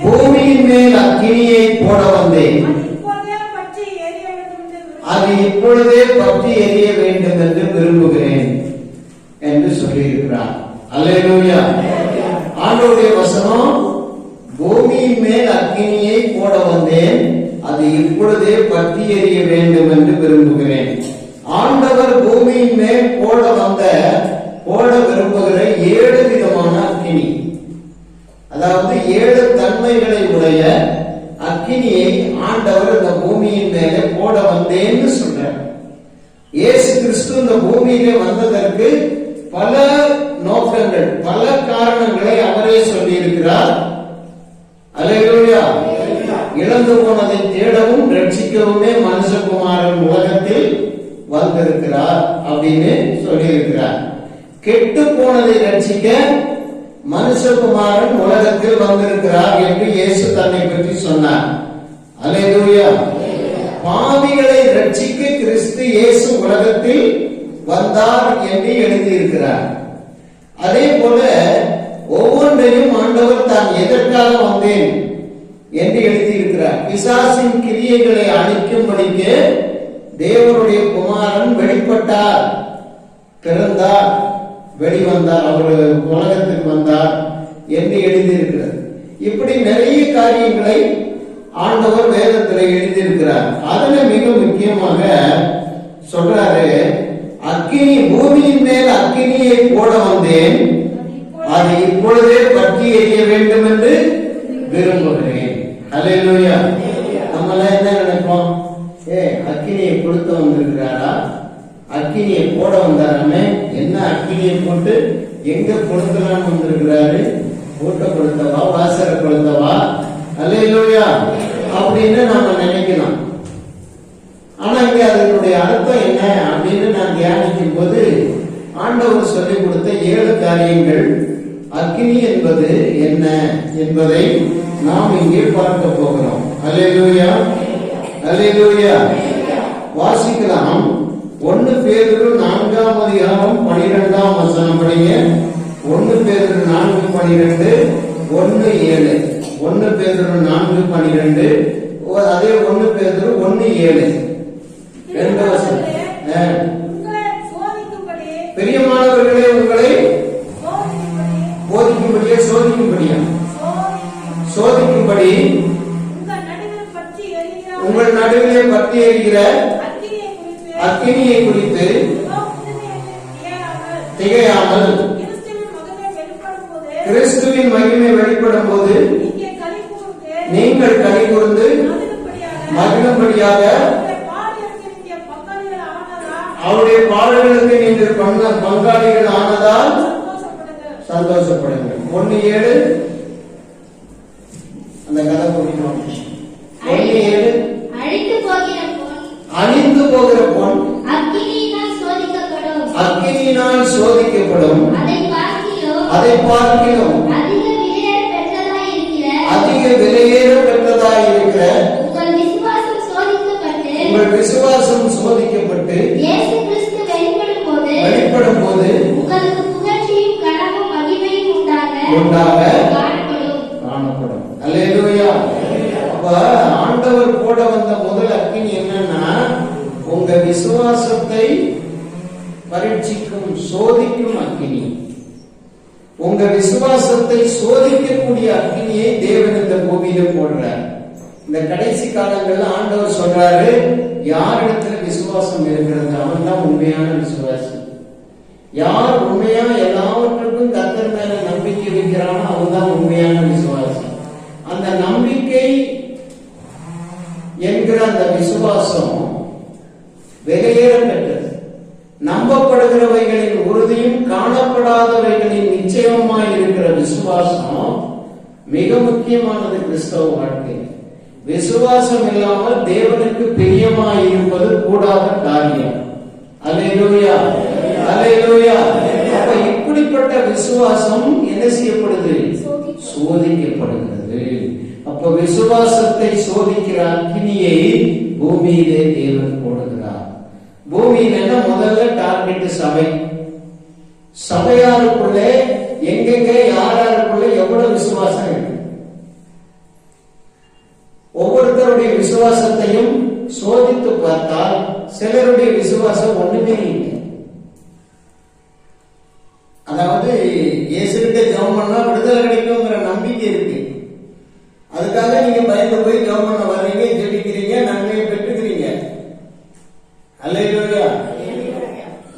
பூமியின் மேல் அக்கினியை போட வந்தேன். அது இப்பொழுதே பற்றி எரிய வேண்டும் என்று விரும்புகிறேன். என்று சொல்லியிருக்கிறார். அல்லேலூயா. ஆண்டவருடைய வசனம் பூமியின் மேல் அக்கினியை போட வந்தேன் அது இப்பொழுதே பற்றி எரிய வேண்டும் என்று விரும்புகிறேன். ஆண்டவர் பூமியின் மேல் போட வந்த போட விரும்புகிற ஏழு அதாவது ஏழு தன்மைகளை உடைய அக்கினியை ஆண்டவர் இந்த பூமியின் மேலே போட வந்தேன்னு சொல்றார். இயேசு கிறிஸ்து இந்த பூமியிலே வந்ததற்கு பல நோக்கங்கள் பல காரணங்களை அவரே சொல்லி இருக்கிறார் இழந்து போனதை தேடவும் ரட்சிக்கவுமே மனுஷகுமாரன் உலகத்தில் வந்திருக்கிறார் அப்படின்னு சொல்லியிருக்கிறார். கெட்டு போனதை ரட்சிக்க மனுஷகுமாரன் உலகத்தில் வந்திருக்கிறார் என்று இயேசு தன்னை பற்றி சொன்னார். அல்லேலூயா. பாவிகளை ரட்சிக்க கிறிஸ்து இயேசு உலகத்தில் வந்தார் என்று எழுதியிருக்கிறார். அதே போல ஒவ்வொன்றையும் ஆண்டவர் தான் எதற்காக வந்தேன் என்று எழுதியிருக்கிறார். பிசாசின் கிரியைகளை அழிக்கும்படிக்கு தேவனுடைய குமாரன் வெளிப்பட்டார் பிறந்தார். வெளிவந்தார் அவர் உலகத்துக்கு வந்தார் என்று எழுதியிருக்கிறது இப்படி நிறைய காரியங்களை ஆண்டவர் வேதத்தில் எழுதியிருக்கிறார். அதுல மிக முக்கியமாக சொல்றாரு அக்கினி பூமியின் மேல் அக்கினியை போட வந்தேன். அது இப்பொழுதே பற்றி எரிய வேண்டும் என்று விரும்புகிறேன். அல்லேலூயா நம்மள என்ன நினைப்போம்? ஏ அக்கினியை கொடுத்து வந்திருக்கிறாரா? அக்கினியை போட வந்தாராமே என்ன அக்கினியை போட்டு எங்க கொடுக்கலாம்னு வந்திருக்கிறாரு? ஊட்ட கொடுத்தவா வாசர கொடுத்தவா அல்லேலூயா. அப்படின்னு நாம நினைக்கலாம். ஆனா இங்க அதனுடைய அர்த்தம் என்ன அப்படின்னு நான் தியானிக்கும் போது ஆண்டவர் சொல்லிக் கொடுத்த ஏழு காரியங்கள். அக்னி என்பது என்ன என்பதை நாம் இங்கே பார்க்க போகிறோம். அல்லேலூயா. அல்லேலூயா. வாசிக்கலாம். ஒன்னு பேரு நான்காம் அதிகாரம் பனிரெண்டாம் வசனம் படிங்க. ஒன்னு பேரு நான்கு பனிரெண்டு ஒன்னு ஏழு. ஒன்னு பேரு நான்கு பனிரெண்டு அதே ஒன்னு பேரு ஒன்னு ஏழு. ரெண்டு வசனம். பெரியமானவர்களே உங்களை போதிக்கும்படியே சோதிக்கும்படியா? சோதிக்கும் சோதிக்கும்படி. உங்கள் நடுவிலே பற்றி எறிகிற அக்கினியை குறித்து திகையாமல் கிறிஸ்துவின் மகிமை வெளிப்படும் போது நீங்கள் கை கூர்ந்து மகிழும்படியாக அவருடைய பாடல்களுக்கு நீங்கள் பங்க- பங்காளிகள் ஆனதால் சந்தோஷப்படுங்கள். ஒன்னு ஏழு. அந்த கதை பிடிக்கும் ஒன்னு ஏழு. அழிந்து போகிற அதை பார்க்கிலும் அதிக விலையேற பெற்றதாய் இருக்கிற உங்கள் விசுவாசம் சோதிக்கப்பட்டு வெளிப்படும் போது உண்டாக காணப்படும். அல்லேலூயா. அப்ப ஆண்டவர் போட வந்த முதல் அக்கினி என்னன்னா உங்க விசுவாசத்தை பரீட்சிக்கும் சோதிக்கும் அக்கினி. உங்க விசுவாசத்தை சோதிக்கக்கூடிய அக்னியை தேவன் இந்த பூமியில போடுறார். இந்த கடைசி காலங்கள்ல ஆண்டவர் சொல்றாரு யாரிடத்துல விசுவாசம் இருக்கிறது அவன் தான் உண்மையான விசுவாசி. யார் உண்மையா எல்லாவற்றுக்கும் கத்தர் மேல நம்பிக்கை வைக்கிறானோ அவன் தான் உண்மையான விசுவாசி. அந்த நம்பிக்கை என்கிற அந்த விசுவாசம் விலையேற பெற்ற நம்பப்படுகிறவைகளின் உறுதியும் காணப்படாதவைகளின் நிச்சயமாய் இருக்கிற விசுவாசம் மிக முக்கியமானது கிறிஸ்தவ வாழ்க்கை. விசுவாசம் இல்லாமல் தேவனுக்கு பிரியமாய் இருப்பது கூடாத காரியம். அல்லேலூயா அல்லேலூயா. அப்ப இப்படிப்பட்ட விசுவாசம் என்ன செய்யப்படுது? சோதிக்கப்படுகிறது. அப்ப விசுவாசத்தை சோதிக்கிற அக்னியை பூமியிலே தேவன் போடுகிறார். பூமியில முதல்ல டார்கெட் சபை. சபையாருக்குள்ளே எங்கெங்க யாராருக்குள்ளே எவ்வளவு விசுவாசம் இருக்கு? ஒவ்வொருத்தருடைய விசுவாசத்தையும் சோதித்து பார்த்தால் சிலருடைய விசுவாசம் ஒண்ணுமே இல்லை. அதாவது இயேசுகிட்ட ஜெபம் பண்ணா விடுதலை கிடைக்குங்கிற நம்பிக்கை இருக்கு அதுக்காக நீங்க பயந்து போய் ஜெபம் பண்ண வர்றீங்க ஜெபிக்கிறீங்க நன்மையை பெற்றுக்கிறீங்க அல்லையா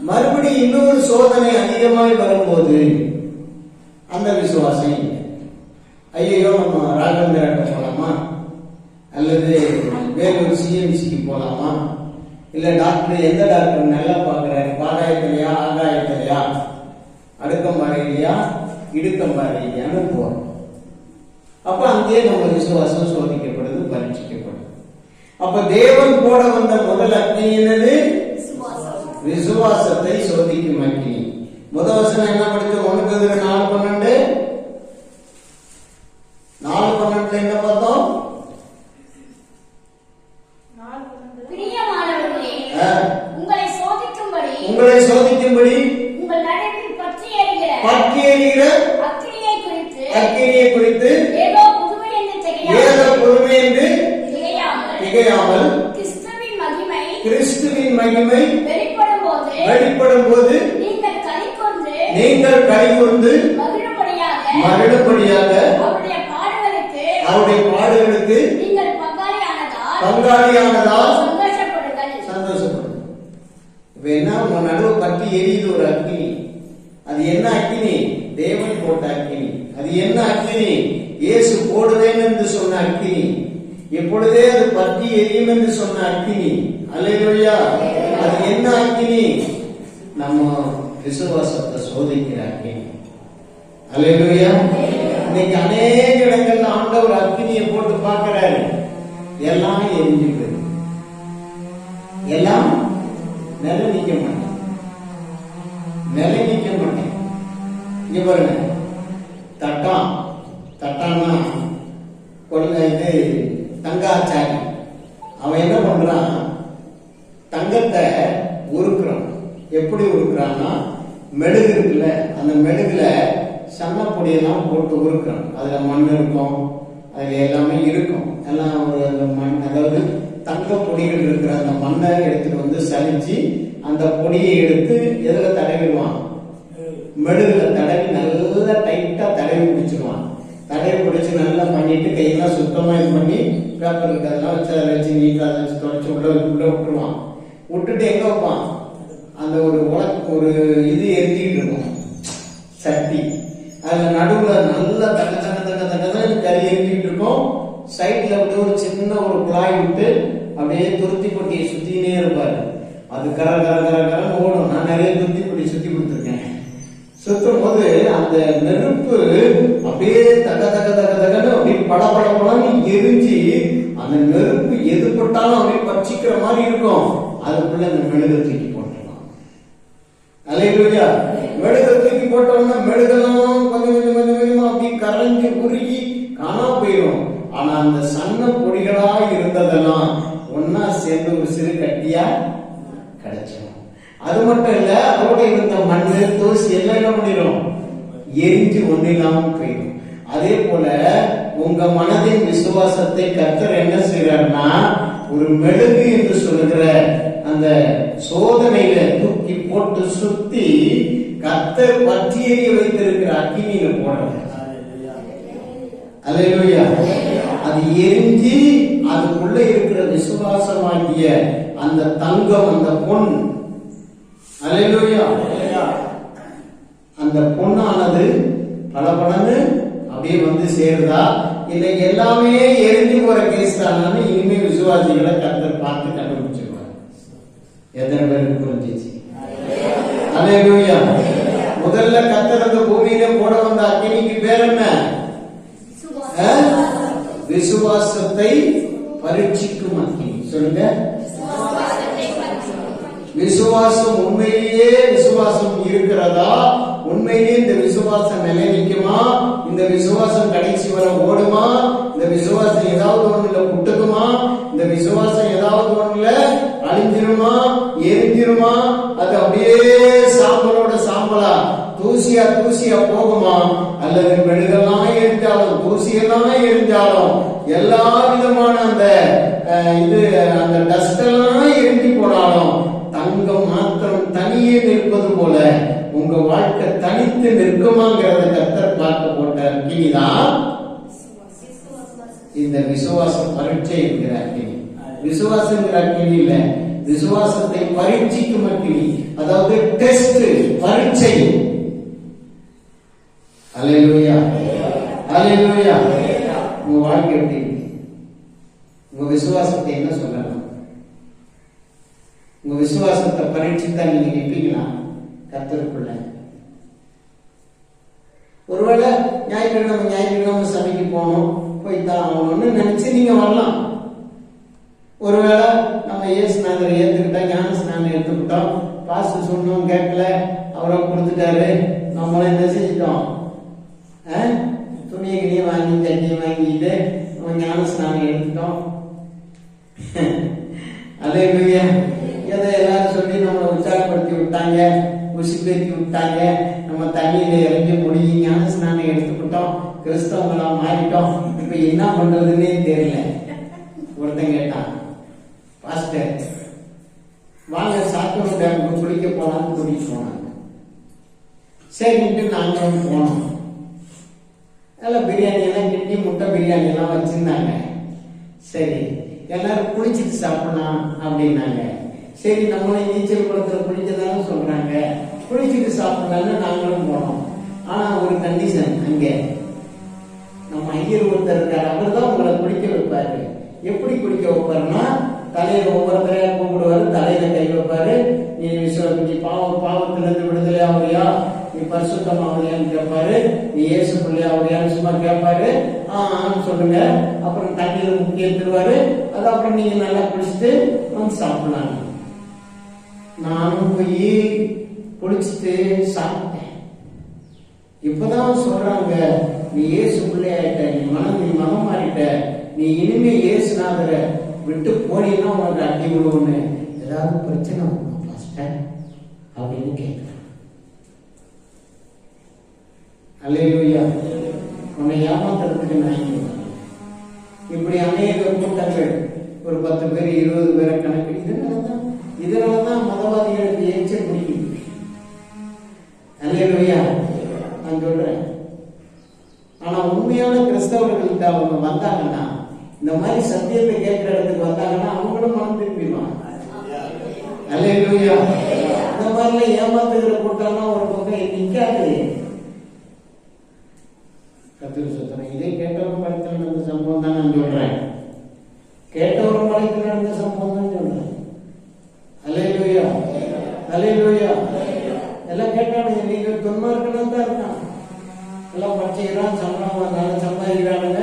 மறுபடியும் இன்னொரு சோதனை அதிகமாய் வரும்போது அந்த விசுவாசம் இல்லை ஐயோ நம்ம ராகவேந்திராட்ட போலாமா? அல்லது வேறொரு சிஎம்சிக்கு போலாமா? இல்ல டாக்டர் எந்த டாக்டர் நல்லா பாக்குறாரு பாடாயத்திலையா ஆகாயத்திலையா அடுக்கம் பாறையிலையா இடுக்கம் பாறையிலையான்னு போறோம். அப்ப அங்கேயே நம்ம விசுவாசம் சோதிக்கப்படுது பரீட்சிக்கப்படுது. அப்ப தேவன் போட வந்த முதல் அக்னி என்னது? விசுவாசத்தை சோதிக்கும் அக்னி. முதல் வசனம் என்ன படிச்சோம் ஒன்று பேர் நாலு பன்னெண்டுல என்ன பார்த்தோம் நாலு பன்னெண்டு. பிரியமானவர்களே ஆ, உங்களை சோதிக்கும்படி உங்களை சோதிக்கும்படி உங்கள் நடுவில் பற்றி எறிகிற பற்றி எறிகிற அக்கினியை குறித்து அக்கினியை குறித்து ஏதோ புதுமை என்று ஏதோ தெரியாமல் பொறுமை என்று திகையாமல் திகையாமல் கிறிஸ்துவின் மகிமை கிறிஸ்துவின் மகிமை வெளிப்படும் போது வெளிப்படும் போது நீங்கள் கை கொண்டு நீங்கள் கைகொண்டு மகிழும்படியாக மகிழும்படியாக அவருடைய பாடுகளுக்கு அவருடைய பாடுகளுக்கு நீங்கள் பங்காளியானதால் சந்தோஷப்படும். இப்ப என்ன உங்க நடுவு பற்றி எரியுது ஒரு அக்கினி அது என்ன அக்கினி தேவன் போட்ட அக்கினி அது என்ன அக்கினி இயேசு போடுவேன் என்று சொன்ன அக்கினி எப்பொழுதே அது பற்றி எரியும் என்று சொன்ன அல்லையா அது என்ன அக்கினி நம்ம விசுவாசத்தை சோதிக்கிற அக்கினி அல்லேலூயா. இன்னைக்கு அநேக இடங்கள்ல ஆண்டவர் அக்கினியை போட்டு பார்க்கிறாரு. எல்லாம் எரிஞ்சுக்கிறது எல்லாம் நிலை நிக்க மாட்டேன். நிலை நிக்க மாட்டேன். இங்க பாருங்க. தட்டான் தட்டான்னா கொள்ள இது தங்காச்சாரி. அவன் என்ன பண்றான்? தங்கத்தை உருக்குறான். எப்படி உருக்குறான்னா மெழுகு இருக்குல்ல அந்த மெழுகுல சன்னப்பொடியெல்லாம் போட்டு உருக்குறான். அதுல மண் இருக்கும் அதில் எல்லாமே இருக்கும். எல்லாம் ஒரு அந்த மண் அதாவது தங்க பொடிகள் இருக்கிற அந்த மண்ணை எடுத்துட்டு வந்து சலிச்சு அந்த பொடியை எடுத்து எதில் தடவிடுவான்? மெழுகில் தடவி நல்லா டைட்டாக தடவி பிடிச்சிடுவான் தடவி பிடிச்சி நல்லா பண்ணிட்டு கையெல்லாம் சுத்தமாக இது பண்ணி பேப்பர் இருக்கு அதெல்லாம் வச்சு அதை வச்சு நீட்டாக அதை வச்சு தொடச்சி உள்ள உள்ள விட்டுருவான். விட்டுட்டு எங்கே வைப்பான்? அந்த ஒரு உலக ஒரு இது எரிஞ்சிக்கிட்டு இருக்கும். சட்டி. அதில் நடுவுல நல்லா தக்க தக்க தக்க தக்கதான் கறி எரிஞ்சுக்கிட்டு இருக்கும். சைட்ல வந்து ஒரு சின்ன ஒரு குழாய் விட்டு அப்படியே துருத்தி பொட்டியை சுத்தினே இருப்பாரு. அது கர கர கர கரன்னு ஓடும். நான் நிறைய துருத்தி பொட்டி சுத்தி கொடுத்துருக்கேன். சுத்தும் போது அந்த நெருப்பு அப்படியே தக்க தக்க தக்க தக்கன்னு அப்படியே பட பட படன்னு எரிஞ்சு அந்த நெருப்பு எது பட்டாலும் அப்படியே பச்சிக்கிற மாதிரி இருக்கும். அதுக்குள்ள அந்த மெழுகு தூக்கி எரிஞ்சு ஒண்ணு இல்லாம போயிடும். அதே போல உங்க மனதின் விசுவாசத்தை கத்தர் என்ன செய்யறாருன்னா ஒரு மெழுகு என்று சொல்லுகிற அந்த சோதனையில தூக்கி போட்டு சுத்தி கத்தர் பற்றி எறிய வைத்திருக்கிற அக்கினியில போடுறாரு அல்லேலூயா. அது எரிஞ்சு அதுக்குள்ள இருக்கிற விசுவாசமாகிய அந்த தங்கம் அந்த பொன். அல்லேலூயா. அந்த பொண்ணானது பல பலன்னு அப்படியே வந்து சேருதா? இல்லை எல்லாமே எரிஞ்சு போற கேஸ் தானு இனிமே விசுவாசிகளை கருத்தர் பார்த்து கண்டுபிடிச்சிருவார். எத்தனை பேருக்கு புரிஞ்சிச்சு? அல்லேலூயா முதல்ல கத்தர் அந்த பூமியில போட வந்த அக்கினிக்கு பேர் என்ன? ஆ? விசுவாசத்தை பரீட்சிக்கும் அக்கினி. சொல்லுங்க. விசுவாசம் உண்மையிலேயே விசுவாசம் இருக்கிறதா? உண்மையிலேயே இந்த விசுவாசம் நிலை நிற்குமா? இந்த விசுவாசம் கடைசி வரை ஓடுமா? இந்த விசுவாசம் ஏதாவது ஒண்ணுல புட்டுக்குமா? இந்த விசுவாசம் ஏதாவது ஒண்ணுல அழிஞ்சிருமா? எரிஞ்சிருமா? அது அப்படியே சாம்பலோட சாம்பலா தூசியா தூசியா போகுமா? அல்லது மெழுகெல்லாம் எரிஞ்சாலும் தூசியெல்லாம் எரிஞ்சாலும் எல்லா விதமான அந்த இது அந்த டஸ்ட் எல்லாம் எரிஞ்சு போனாலும் அங்க மாத்திரம் தனியே நிற்பது போல உங்க வாழ்க்கை தனித்து நிற்குமாங்கிறத கத்தர் பார்க்க போட்டார். அக்கினிதான் இந்த விசுவாச பரீட்சை என்கிற அக்கினி. விசுவாசங்கிற அக்கினி இல்ல. விசுவாசத்தை பரீட்சிக்கும் அக்கினி. அதாவது டெஸ்ட் பரீட்சை. அலையிலுயா அலையிலுயா உங்க வாழ்க்கை எப்படி உங்க விசுவாசத்தை என்ன சொல்ல உங்க விசுவாசத்தை பரீட்சித்தா நீங்க நிற்பீங்களா கத்தருக்குள்ள ஒருவேளை ஞாயிற்றுக்கிழமை ஞாயிற்றுக்கிழமை சபைக்கு போகணும் போய் தான் ஆகணும்னு நினைச்சு நீங்க வரலாம். ஒருவேளை நம்ம இயேசு நாங்கள் ஏத்துக்கிட்டா ஞான ஸ்நானம் எடுத்துக்கிட்டோம். பாசு சொன்னோம் கேட்கல அவரை கொடுத்துட்டாரு. நம்மளும் என்ன செஞ்சிட்டோம்? ஆ? துணியை கிணியை வாங்கி தண்ணியை வாங்கிட்டு நம்ம ஞான ஸ்நானம் எடுத்துட்டோம். அதே எதை விட்டாங்க உசிப்பேத்தி விட்டாங்க. நம்ம தண்ணியில இறங்கி முடிஞ்சு ஞான ஸ்நானம் எடுத்துக்கிட்டோம். கிறிஸ்தவங்களா மாறிட்டோம். இப்ப என்ன பண்றதுன்னே தெரியல. ஒருத்தன் கேட்டான் பாஸ்டர் வாங்க சாத்தோட டேமுக்கு குளிக்க போலான்னு கூட்டிட்டு போனாங்க. சரின்ட்டு நாங்களும் போனோம். எல்லாம் பிரியாணி எல்லாம் கிட்டி முட்டை பிரியாணி எல்லாம் வச்சிருந்தாங்க. சரி எல்லாரும் குளிச்சுட்டு சாப்பிடலாம் அப்படின்னாங்க. சரி நம்மளும் நீச்சல் குளத்துல குளிக்கதானே சொல்றாங்க. குளிச்சுட்டு சாப்பிடலாம்னு நாங்களும் போனோம். ஆனா ஒரு கண்டிஷன் அங்க. நம்ம ஐயர் ஒருத்தர் இருக்காரு அவர் தான் உங்களை குளிக்க வைப்பாரு. எப்படி குளிக்க வைப்பாருன்னா தலையில ஒவ்வொருத்தரையா கூப்பிடுவாரு தலையில கை வைப்பாரு. நீ விஸ்வம் நீ பாவம் பாவத்திலிருந்து விடுதலை ஆகுறியா நீ பரிசுத்தம் ஆகுறியான்னு கேட்பாரு. நீ ஏசு பிள்ளை ஆகுறியான்னு சும்மா கேட்பாரு. ஆ ஆன்னு சொல்லுங்க. அப்புறம் தண்ணியில முக்கிய எடுத்துருவாரு அது அப்புறம் நீங்க நல்லா குளிச்சுட்டு வந்து சாப்பிடலாம் நானும் போய் குளிச்சுட்டு சாப்பிட்டேன். இப்பதான் சொல்றாங்க நீ இயேசு பிள்ளையாயிட்ட நீ மனம் நீ மனம் மாறிட்ட நீ இனிமே இயேசுநாதரை விட்டு போனீங்கன்னா உனக்கு அடி விடுவோன்னு ஏதாவது பிரச்சனை வருமா பாஸ்டர் அப்படின்னு கேட்கிறேன். அல்லையா உன்னை ஏமாத்துறதுக்கு நான் இப்படி அநேக கூட்டங்கள் ஒரு பத்து பேர் இருபது பேரை கணக்கு இதனாலதான் இதனாலதான் மதவாதிகளுக்கு எச்சல் முடியும். நான் சொல்றேன். ஆனா உண்மையான கிறிஸ்தவர்கள்ட்ட அவங்க வந்தாங்கன்னா இந்த மாதிரி சத்தியத்தை கேட்கிற இடத்துக்கு வந்தாங்கன்னா அவங்களும் மனம் திரும்பிடுவாங்க அல்லேலூயா இந்த மாதிரிலாம் ஏமாத்துகிற கூட்டம்லாம் ஒரு பக்கம் நிக்காது. கத்திர சுத்தனை இதே கேட்டவரும் படத்தில் நடந்த சம்பவம் தான் நான் சொல்றேன். கேட்டவரும் படத்தில் நடந்த சம்பவம் தான் சொல்றேன் அல்லேலூயா அல்லேலூயா எல்லாம் கேட்டானுங்க நீங்க துன்மார்க்கணும் தான் இருக்கான் எல்லாம் சம்பளம் வந்தாலும் சம்பாதிக்கிறானுங்க.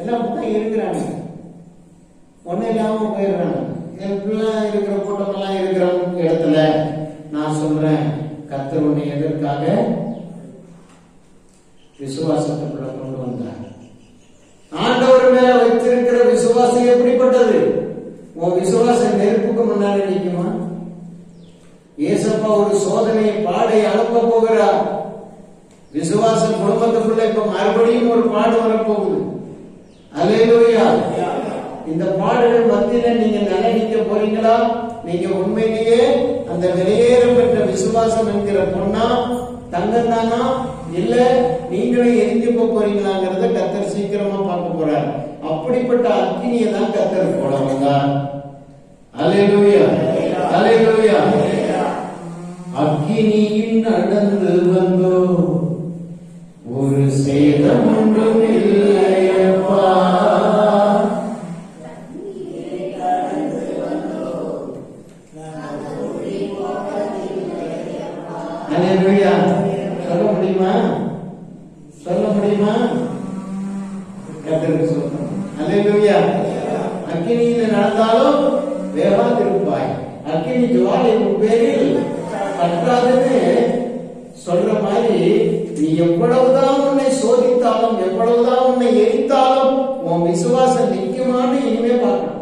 எல்லாம் அப்படித்தான் இருக்கிறாங்க. ஒன்றும் இல்லாம போயிடுறாங்க. எல்லாம் இருக்கிற கூட்டமெல்லாம் இருக்கிற இடத்துல நான் சொல்றேன் கத்தர் உன்னை எதற்காக விசுவாசத்துக்குள்ள கொண்டு வந்தார்? ஆண்டவர் மேல வச்சிருக்கிற விசுவாசம் எப்படிப்பட்டது? உன் விசுவாசம் நெருப்புக்கு முன்னாடி நிற்குமா ஏசப்பா ஒரு சோதனையை பாடை அனுப்ப போகிறார். விசுவாசம் குடும்பத்துக்குள்ள இப்ப மறுபடியும் ஒரு பாடு வரப்போகுது. அலையிலோயா இந்த பாடல்கள் மத்தியில நீங்க நிலைநிக்க போறீங்களா? நீங்க உண்மையிலேயே அந்த வெளியேற பெற்ற விசுவாசம் என்கிற பொண்ணா தங்கம் தானா? இல்ல நீங்களே எரிஞ்சு போக போறீங்களாங்கிறத கத்தர் சீக்கிரமா பார்க்க போறார். அப்படிப்பட்ட அக்கினியை தான் கத்தர் போட வந்தார் அலையிலோயா அலையிலோயா அக்னியில் நடந்து வந்தோ ஒரு சேதம் ஒன்றும் இல்லையப்பா. சொல்ல முடியுமா? சொல்ல முடியுமா? கத்திற்கு சொல்லணும். அல்லையா அக்னியில் நடந்தாலும் வேவாதிருப்பாய் அக்னி ஜுவாலை பேரில் சொல்ற மாதிரி நீ எவ்வளவுதான் உன்னை சோதித்தாலும் எவ்வளவுதான் உன்னை எரித்தாலும் உன் விசுவாசம் நிக்குமான்னு இனிமே பார்க்கணும்.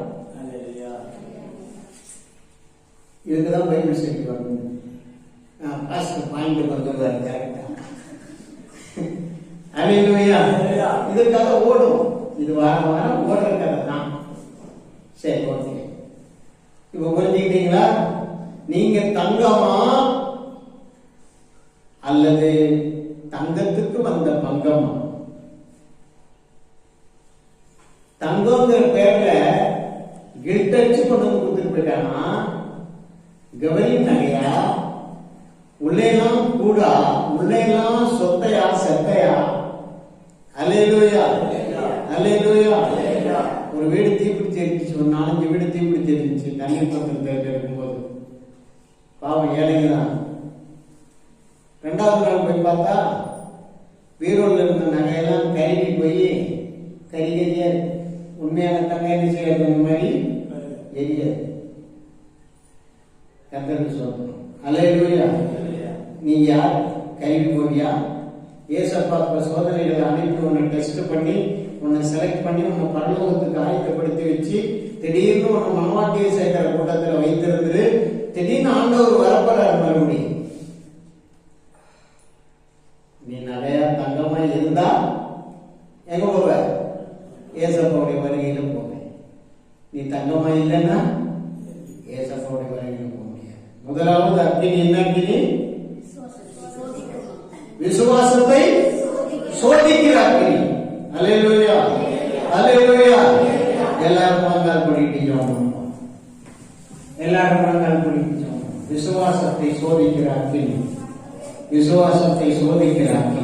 இதுக்குதான் பைபிள் ஸ்டடி வரணும். பாஸ்டர் பாயிண்ட் வந்துடுவாரு கரெக்டா அலையிலுயா இது கதை ஓடும். இது வாரம் வாரம் ஓடுற கதை தான். சரி ஓகே. இப்ப புரிஞ்சுக்கிட்டீங்களா? நீங்க தங்கமா அல்லது பாவம் ஏழைங்க தான் ரெண்டாவது நாள் போய் பார்த்தா பீரோல இருந்த நகையெல்லாம் கருகி போய் இருக்கு. உண்மையான தங்கம் என்ன செய்யறது இந்த மாதிரி? எரியாது கத்தருக்கு சொல்லணும். அலையிலோயா நீ யார்? கல்வி போவியா? ஏசப்பா இப்ப சோதனைகளை அனுப்பி உன்னை டெஸ்ட் பண்ணி உன்னை செலக்ட் பண்ணி உன்னை பரலோகத்துக்கு ஆயத்தப்படுத்தி வச்சு திடீர்னு ஒரு மனவாட்டியை சேர்க்கிற கூட்டத்தில் வைத்திருந்து திடீர்னு ஆண்டவர் வரப்படுறார் மறுபடியும் நீ நிறைய தங்கமா இருந்தா எங்க போவ? ஏசப்பாவுடைய வருகையில போவேன். நீ தங்கமா இல்லைன்னா ஏசப்பாவுடைய வருகையில போக முடியாது. முதலாவது அக்னி என்ன அக்னி விசுவாசத்தை சோதிக்கிற அக்னி அல்லேலூயா. அல்லேலூயா. எல்லாரும் முழங்கால் ஜெபம் பண்ணுவோம் எல்லாரும் முழங்கால் ஜெபம் பண்ணுவோம். விசுவாசத்தை சோதிக்கிற அக்கினி விசுவாசத்தை சோதிக்கிற அக்கினி